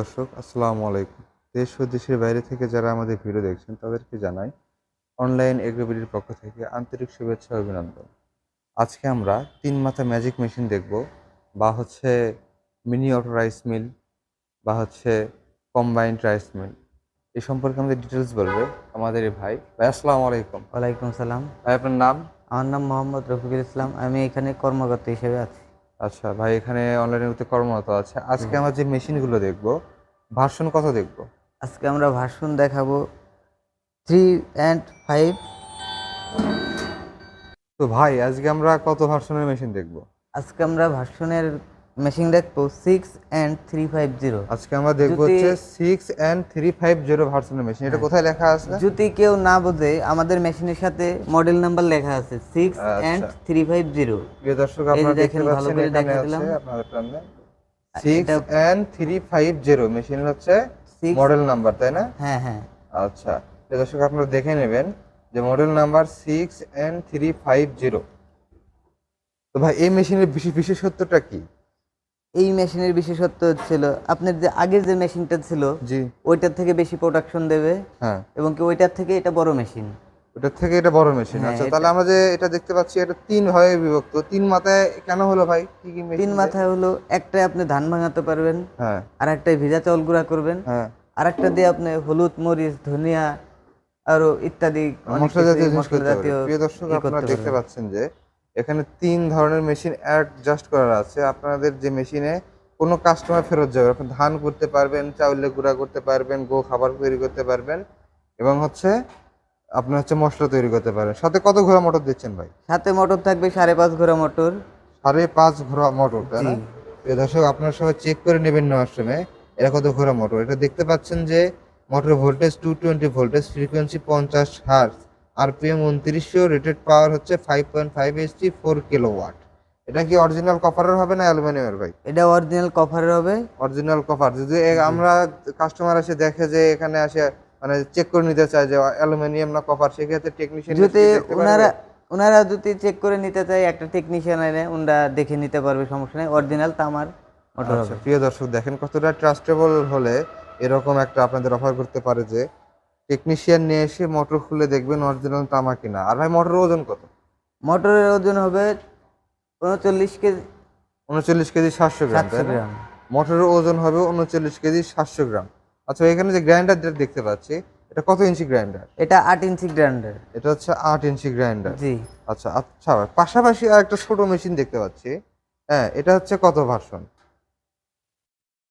দর্শক আসসালামু আলাইকুম। দেশ ও দেশের বাইরে থেকে যারা আমাদের ভিডিও দেখছেন তাদেরকে জানাই অনলাইন এগ্রোবিডির পক্ষ থেকে আন্তরিক শুভেচ্ছা অভিনন্দন। আজকে আমরা তিন মাথা ম্যাজিক মেশিন দেখব। বা হচ্ছে মিনি অটো রাইস মিল বা হচ্ছে কম্বাইন্ড রাইস মিল। এই সম্পর্কে আমাদের ডিটেলস বলবে আমাদের এই ভাই। ভাই আসসালামু আলাইকুম। ওয়ালাইকুম সালাম। ভাই আপনার নাম? আমার নাম মোহাম্মদ রফিকুল ইসলাম। আমি এখানে কর্মকর্তা হিসেবে আছি। আচ্ছা ভাই এখানে অনলাইনের মধ্যে কর্মরত আছে। আজকে আমরা যে মেশিনগুলো দেখব ভার্সন কত দেখব? আজকে আমরা ভার্সন দেখাবো থ্রি অ্যান্ড ফাইভ তো ভাই আজকে আমরা কত ভার্সনের মেশিন দেখব? আজকে আমরা ভাষণের মেশিন দেখব six and three five zero আজকে আমরা দেখব হচ্ছে six and three five zero ভার্সনের মেশিন এটা কোথায় লেখা আছে? যদি কেউ না বোঝে আমাদের মেশিনের সাথে মডেল নাম্বার লেখা আছে six. And three five zero প্রিয় দর্শক আপনারা দেখতে দেখেন, ভালো করে আছে দিলাম। আপনাদের সামনে। Six and three five zero machine হচ্ছে মডেল নাম্বার তাই না? হ্যাঁ হ্যাঁ। আচ্ছা। প্রিয় দর্শক আপনারা দেখে নেবেন যে model number six and three five zero তো ভাই এই মেশিনের বিশেষ বিশেষত্বটা কি? এই মেশিনের বিশেষত্ব হচ্ছিল আপনার যে আগের যে মেশিনটা ছিল জি। ওইটার থেকে বেশি প্রোডাকশন দেবে হ্যাঁ। এবং কি ওইটার থেকে এটা বড় মেশিন? ওটার থেকে এটা বড় মেশিন। হ্যাঁ, আচ্ছা তাহলে আমরা যে এটা দেখতে পাচ্ছি এটা তিন ভাগে বিভক্ত। তিন মাথায় কেন হলো ভাই? কি কি মেশিন? তিন মাথায় হলো একটাই আপনি ধান ভাঙাতে পারবেন হ্যাঁ। আর একটাই ভিজা চাউল গুঁড়া করবেন হ্যাঁ। আর একটা দিয়ে আপনি হলুদ মরিচ ধনিয়া আরও ইত্যাদি মশলা জাতীয় জিনিস করতে জাতীয় প্রিয় দর্শক আপনারা দেখতে পাচ্ছেন যে এখানে তিন ধরনের মেশিন অ্যাডজাস্ট করা আছে। আপনাদের যে মেশিনে কোনো কাস্টমার ফেরত যাবে আপনি ধান করতে পারবেন চাউলে গুঁড়া করতে পারবেন গো খাবার তৈরি করতে পারবেন এবং হচ্ছে আপনি হচ্ছে মশলা তৈরি করতে পারবেন। সাথে কত ঘোড়া মোটর দিচ্ছেন ভাই? সাথে মোটর থাকবে সাড়ে পাঁচ ঘোড়া মোটর। সাড়ে পাঁচ ঘোড়া মোটর তাই না। প্রিয় দর্শক আপনারা সবাই চেক করে নেবেন নেওয়ার সময় এটা কত ঘোড়া মোটর। এটা দেখতে পাচ্ছেন যে motor voltage two twenty voltage frequency পঞ্চাশ হার্স আরপিএম উনত্রিশশো রেটেড পাওয়ার হচ্ছে five point five HT four kilowatt এটা কি অরিজিনাল কপারের হবে না অ্যালুমিনিয়ামের ভাই? এটা অরিজিনাল কভারের হবে। অরিজিনাল কপার যদি আমরা কাস্টমার এসে দেখে যে এখানে আসে মানে চেক করে নিতে চায় যে অ্যালুমিনিয়াম না কপার সেক্ষেত্রে টেকনিশিয়ান যদি ওনারা ওনারা যদি চেক করে নিতে চায় একটা টেকনিশিয়ান এনে ওনারা দেখে নিতে পারবে সমস্যা নেই। অরিজিনাল তামার মোটর হবে। প্রিয় দর্শক দেখেন কতটা ট্রাস্টেবল হলে এরকম একটা আপনাদের অফার করতে পারে যে টেকনিশিয়ান নিয়ে এসে মোটর খুলে দেখবেন অরিজিনাল তামা কিনা আর ভাই মোটরের ওজন কত? মোটরের ওজন হবে উনচল্লিশ কেজি। উনচল্লিশ কেজি সাতশো গ্রাম মোটরের ওজন হবে উনচল্লিশ কেজি সাতশো গ্রাম। আচ্ছা এখানে যে গ্রাইন্ডার যেটা দেখতে পাচ্ছি এটা কত ইঞ্চি গ্রাইন্ডার এটা আট ইঞ্চি গ্রাইন্ডার এটা হচ্ছে আট ইঞ্চি গ্রাইন্ডার জি। আচ্ছা আচ্ছা পাশাপাশি আর একটা ছোট মেশিন দেখতে পাচ্ছি। হ্যাঁ এটা হচ্ছে কত ভার্সন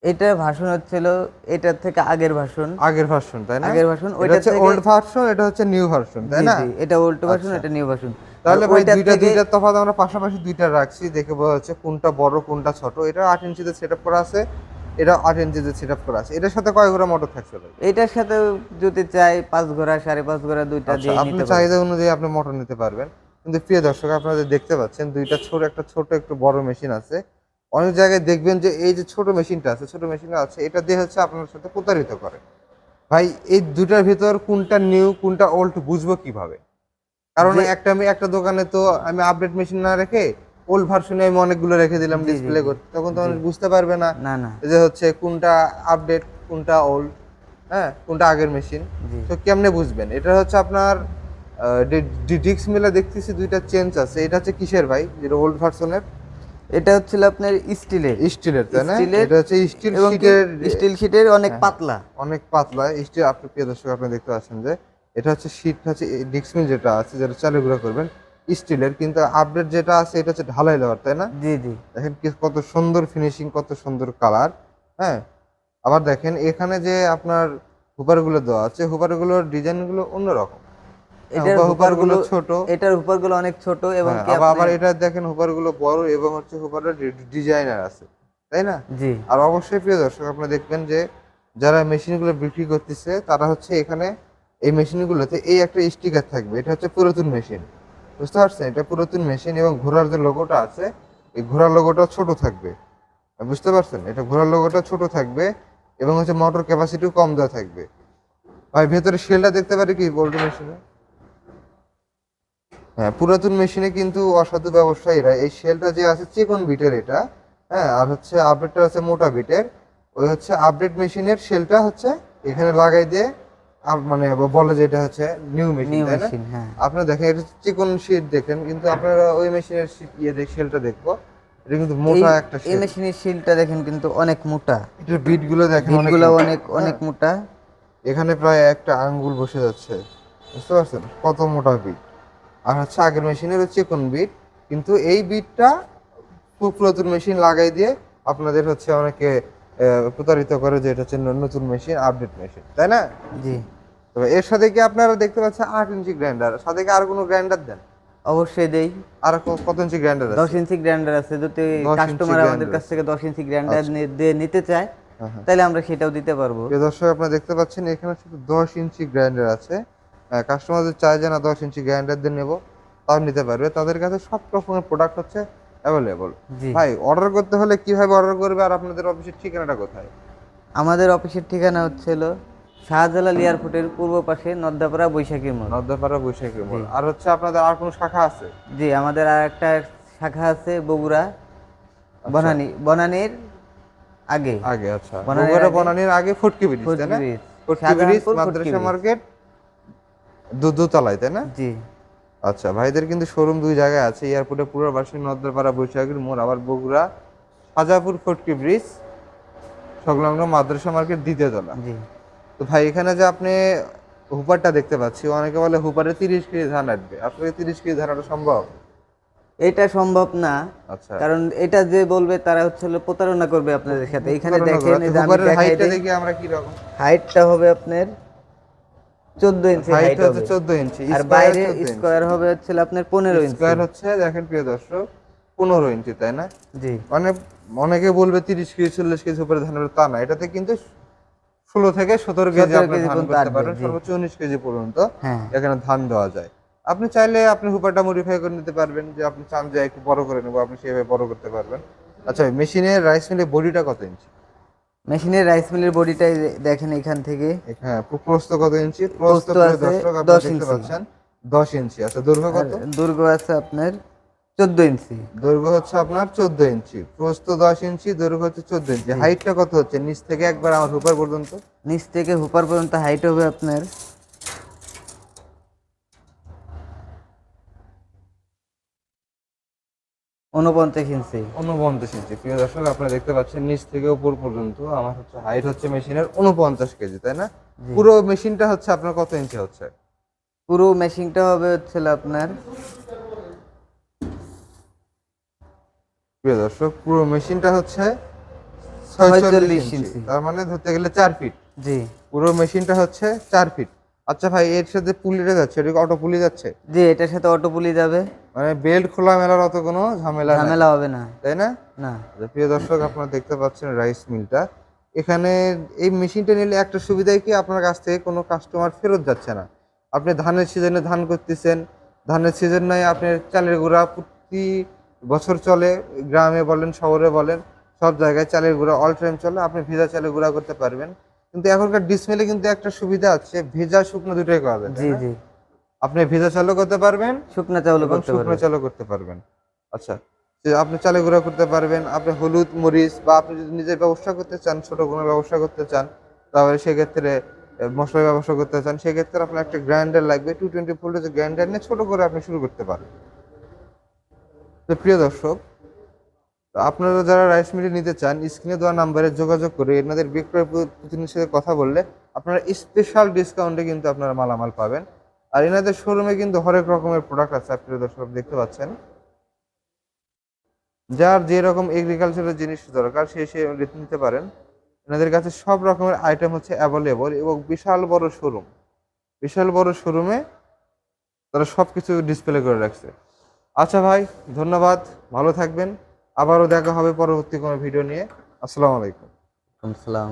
এটা ভাষণ হচ্ছিল এটার থেকে আগের ভাষণ। আগের ভার্সন তাই না? আগের ভাষণ ওইটা হচ্ছে ওল্ড ভার্সন এটা হচ্ছে নিউ ভার্সন তাই না? এটা ওল্ড আচ্ছা। এটা নিউ ভাষণ। তাহলে ভাই ওইটার দুইটা তফাৎ আমরা পাশাপাশি দুইটা রাখছি দেখে বোঝা যাচ্ছে কোনটা বড় কোনটা ছোট। এটা আট ইঞ্চিতে সেট আপ করা আছে এটা আট ইঞ্চিতে সেট আপ করা আছে। এটার সাথে কয় ঘোড়া মোটর থাকছে ভাই? এটার সাথে যদি চাই পাঁচ ঘোড়া সাড়ে পাঁচ ঘোড়া দুইটা আচ্ছা দিয়ে আপনি চাহিদা অনুযায়ী আপনি মোটর নিতে পারবেন। কিন্তু প্রিয় দর্শক আপনারা যে দেখতে পাচ্ছেন দুইটা ছোট একটা ছোট একটু বড় মেশিন আছে। অনেক জায়গায় দেখবেন যে এই যে ছোট মেশিনটা আছে ছোট মেশিনটা আছে এটা দিয়ে হচ্ছে আপনার সাথে প্রতারিত করে। ভাই এই দুটার ভিতর কোনটা নিউ কোনটা ওল্ড বুঝব কীভাবে? কারণ একটা আমি একটা দোকানে তো আমি আপডেট মেশিন না রেখে ওল্ড ভার্সনে আমি অনেকগুলো রেখে দিলাম ডিসপ্লে। করতে। তখন তো মানুষ বুঝতে পারবে না না না। যে হচ্ছে কোনটা আপডেট কোনটা ওল্ড হ্যাঁ কোনটা আগের মেশিন তো কেমনে বুঝবেন? এটা হচ্ছে আপনার ডিক্স মিলে দেখতেছি দুইটা চেঞ্জ আছে। এটা হচ্ছে কিসের ভাই? যেটা ওল্ড ভার্সনের এটা হচ্ছিল আপনার স্টিলের। স্টিলের তাই না? এটা হচ্ছে স্টিল এবং স্টিল শিটের অনেক হ্যাঁ। পাতলা। অনেক পাতলা। স্টিল আপনি প্রিয় দর্শক আপনি দেখতে পাচ্ছেন যে এটা হচ্ছে শীট হচ্ছে ডিক্স মিল যেটা আছে যেটা চালু গুঁড়া করবেন স্টিলের কিন্তু আপডেট যেটা আছে এটা হচ্ছে ঢালাই লেবার তাই না? জি জি। দেখেন কি কত সুন্দর ফিনিশিং কত সুন্দর কালার হ্যাঁ? আবার দেখেন এখানে যে আপনার হুপারগুলো দেওয়া আছে হুপারগুলোর ডিজাইনগুলো অন্যরকম। এটার হুপার হুপারগুলো গুলো ছোট। এটার হুপারগুলো অনেক ছোট এবং হ্যাঁ, আবার এটা দেখেন হুপারগুলো বড় এবং হচ্ছে হুপারের ডিজাইনার আছে তাই না? জি। আর অবশ্যই প্রিয় দর্শক আপনারা দেখবেন যে যারা মেশিনগুলো বিক্রি করতেছে তারা হচ্ছে এখানে এই মেশিনগুলোতে এই একটা স্টিকার থাকবে এটা হচ্ছে পুরাতন মেশিন বুঝতে পারছেন? এটা পুরাতন মেশিন এবং ঘোড়ার যে লোগোটা আছে এই ঘোড়ার লোগোটা ছোট থাকবে বুঝতে পারছেন? এটা ঘোড়ার লোগোটা ছোট থাকবে এবং হচ্ছে মোটর ক্যাপাসিটিও কম দেওয়া থাকবে। ভাই ভেতরে শেলটা দেখতে পারি কি বোল্ট মেশিনে হ্যাঁ পুরাতন মেশিনে কিন্তু অসাধু ব্যবসায়ীরা এই শেলটা যে আছে চিকন বিটের এটা হ্যাঁ আর হচ্ছে আপডেটটা আছে মোটা বিটের। ওই হচ্ছে আপডেট মেশিনের শেলটা হচ্ছে এখানে লাগাই দিয়ে মানে বলে যে এটা হচ্ছে নিউ মেশিন তাই না? হ্যাঁ। আপনারা দেখেন এটা চিকন শীট দেখেন কিন্তু আপনারা ওই মেশিনের ইয়ে দেখ শেলটা দেখব। এটা কিন্তু মোটা একটা এই মেশিনের শিলটা দেখেন কিন্তু অনেক মোটা। এটার বিটগুলো দেখেন বিটগুলো অনেক অনেক মোটা। এখানে প্রায় একটা আঙ্গুল বসে যাচ্ছে। বুঝতে পারছেন? কত মোটা বিট আর হচ্ছে আগের মেশিনের হচ্ছে কোন বিট কিন্তু এই বিটটা খুব পুরাতন মেশিন লাগাই দিয়ে আপনাদের হচ্ছে অনেকে প্রতারিত করে যে এটা হচ্ছে নতুন মেশিন আপডেট মেশিন তাই না? জি। তবে এর সাথে কি আপনারা দেখতে পাচ্ছেন আট ইঞ্চি গ্রাইন্ডার সাথে কি আর কোনো গ্রাইন্ডার দেন? অবশ্যই দেই। আর কত ইঞ্চি গ্রাইন্ডার আছে? ইঞ্চি গ্রাইন্ডার আছে যদি কাস্টমার আমাদের কাছ থেকে দশ ইঞ্চি গ্রাইন্ডার দিয়ে নিতে চায়। তাহলে আমরা সেটাও দিতে পারব। দর্শক আপনারা দেখতে পাচ্ছেন এখানে শুধু দশ ইঞ্চি গ্রাইন্ডার আছে। কাস্টমারদের চায় যে না দশ ইঞ্চি গ্রাইন্ডার দিয়ে নেব তাও নিতে পারবে। তাদের কাছে সব রকমের প্রোডাক্ট হচ্ছে অ্যাভেলেবল ভাই অর্ডার করতে হলে কীভাবে অর্ডার করবে আর আপনাদের অফিসের ঠিকানাটা কোথায়? আমাদের অফিসের ঠিকানা হচ্ছিল শাহজালাল এয়ারপোর্টের পূর্ব পাশে নদ্দাপাড়া বৈশাখী মোড়। নর্দাপাড়া বৈশাখী মোড়। আর হচ্ছে আপনাদের আর কোনো শাখা আছে? জি আমাদের আর একটা শাখা আছে বগুড়া বনানী বনানীর আগে। আগে আচ্ছা। বগুড়া বনানীর আগে ফুটকি ব্রিজ তাই না? ফুটকি ব্রিজ। মাদ্রাসা। মার্কেট দু দোতলায় তাই না? জি। আচ্ছা ভাইদের কিন্তু শোরুম দুই জায়গায় আছে এয়ারপোর্টে নদ্রপাড়া বৈশাখীর মোড় আবার বগুড়া সাজাপুর ফটকি ব্রিজ সংলগ্ন মাদ্রাসা মার্কেট দ্বিতীয় তলা। জি। তো ভাই এখানে যে আপনি হুপারটা দেখতে পাচ্ছি অনেকে বলে হুপারে তিরিশ কেজি ধান আসবে আপনাকে তিরিশ কেজি ধান সম্ভব? এটা সম্ভব না আচ্ছা। কারণ এটা যে বলবে তারা হচ্ছে প্রতারণা করবে আপনাদের সাথে। এখানে দেখেন হাইটটা দেখি আমরা কি রকম হাইটটা হবে আপনার ইঞ্চি হাইট হাইট হবে। চোদ্দ ইঞ্চি আর বাইরে স্কোয়ার হবে হচ্ছে আপনার পনেরো ইঞ্চি। স্কোয়ার হচ্ছে দেখেন প্রিয় দর্শক পনেরো ইঞ্চি তাই না? জি। মানে অনেকে বলবে কেজি চল্লিশ কেজি উপরে ধান তা না। এটাতে কিন্তু ষোলো থেকে সতেরো কেজি আপনি ধান করতে সর্বোচ্চ উনিশ কেজি পর্যন্ত হ্যাঁ। এখানে ধান দেওয়া যায়। আপনি চাইলে আপনি হুপারটা মডিফাই করে নিতে পারবেন যে আপনি চান যে একটু বড় করে নেব আপনি সেভাবে বড় করতে পারবেন। আচ্ছা মেশিনের রাইস মিলের বডিটা কত ইঞ্চি? মেশিনের রাইস মিলের বডিটাই দেখেন এখান থেকে। হ্যাঁ প্রস্থ কত ইঞ্চি প্রস্থ আছে 10 ইঞ্চি। পাচ্ছেন দশ ইঞ্চি আচ্ছা দৈর্ঘ্য কত? দৈর্ঘ্য আছে আপনার চোদ্দ ইঞ্চি দৈর্ঘ্য হচ্ছে আপনার চোদ্দ ইঞ্চি প্রস্থ দশ ইঞ্চি দৈর্ঘ্য হচ্ছে চোদ্দ ইঞ্চি হাইটটা কত হচ্ছে? নিচ থেকে একবার আমার হুপার পর্যন্ত। নিচ থেকে হুপার পর্যন্ত হাইট হবে আপনার উনপঞ্চাশ ইঞ্চি। উনপঞ্চাশ ইঞ্চি। প্রিয় দর্শক আপনারা দেখতে পাচ্ছেন নিচ থেকে উপর পর্যন্ত আমার হচ্ছে হাইট হচ্ছে মেশিনের উনপঞ্চাশ কেজি তাই না? পুরো মেশিনটা হচ্ছে আপনার কত ইঞ্চি হচ্ছে? পুরো মেশিনটা হবে হচ্ছে আপনার প্রিয় দর্শক পুরো মেশিনটা হচ্ছে 46 46 ইঞ্চি। ইঞ্চি। তার মানে ধরতে গেলে চার ফিট। জি। পুরো মেশিনটা হচ্ছে চার ফিট। আচ্ছা ভাই এর সাথে পুলিটা যাচ্ছে এটা অটো পুলি যাচ্ছে? জি এটার সাথে অটো পুলি যাবে। মানে বেল্ট খোলা মেলার অত কোনো ঝামেলা নাই। ঝামেলা হবে না। তাই না? না। আচ্ছা, প্রিয় দর্শক আপনারা দেখতে পাচ্ছেন রাইস মিলটা এখানে এই মেশিনটা নিলে একটা সুবিধাই কি? আপনার কাছ থেকে কোনো কাস্টমার ফেরত যাচ্ছে না। আপনি ধানের সিজনে ধান করতেছেন। ধানের সিজন নয় আপনি চালের গুঁড়া প্রতি বছর চলে গ্রামে বলেন শহরে বলেন সব জায়গায় চালের গুঁড়া অল টাইম চলে আপনি ভেজা চালের গুঁড়া করতে পারবেন। কিন্তু এখনকার ডিসমেলে কিন্তু একটা সুবিধা আছে ভেজা শুকনো দুটোই করা যায় জি জি। আপনি ভেজা চালও করতে পারবেন শুকনো এবং করতে শুকনো পারবে চালও করতে পারবেন। আচ্ছা যে আপনি চালে গুঁড়া করতে পারবেন আপনি হলুদ মরিচ বা আপনি যদি নিজের ব্যবসা করতে চান ছোট কোনো ব্যবসা করতে চান তাহলে সেক্ষেত্রে মশলা ব্যবসা করতে চান সেক্ষেত্রে আপনার একটা গ্রাইন্ডার লাগবে টু টোয়েন্টি ভোল্টেজ গ্রাইন্ডার নিয়ে ছোট করে আপনি শুরু করতে পারেন। তো প্রিয় দর্শক তো আপনারা যারা রাইস মিলে নিতে চান, স্ক্রিনে দেওয়া নাম্বারে যোগাযোগ করে এনাদের বিক্রয় প্র- প্রতিনিধির সাথে কথা বললে আপনারা স্পেশাল ডিসকাউন্টে কিন্তু আপনারা মালামাল পাবেন। আর এনাদের শোরুমে কিন্তু হরেক রকমের প্রোডাক্ট আছে প্রিয় দর্শক দেখতে পাচ্ছেন। যার যে রকম এগ্রিকালচারের জিনিস দরকার, সে সে নিতে পারেন। এনাদের কাছে সব রকমের আইটেম হচ্ছে অ্যাভেলেবল এবং বিশাল বড় শোরুম বিশাল বড় শোরুমে তারা সব কিছু ডিসপ্লে করে রাখছে। আচ্ছা ভাই, ধন্যবাদ। ভালো থাকবেন। আবারও দেখা হবে পরবর্তী কোনো ভিডিও নিয়ে। আসসালামু আলাইকুম। আসসালাম।